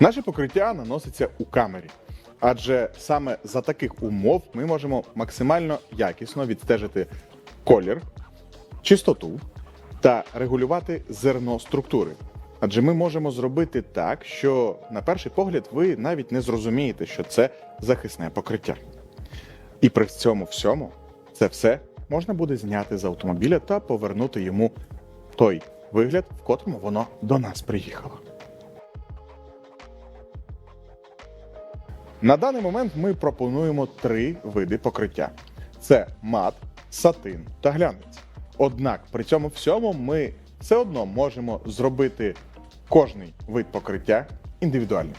Наше покриття наноситься у камері, адже саме за таких умов ми можемо максимально якісно відстежити колір, чистоту та регулювати зерно структури. Адже ми можемо зробити так, що на перший погляд ви навіть не зрозумієте, що це захисне покриття. І при цьому всьому це все можна буде зняти з автомобіля та повернути йому той вигляд, в котрому воно до нас приїхало. На даний момент ми пропонуємо три види покриття: це мат, сатин та глянець. Однак при цьому всьому ми все одно можемо зробити кожний вид покриття індивідуальним.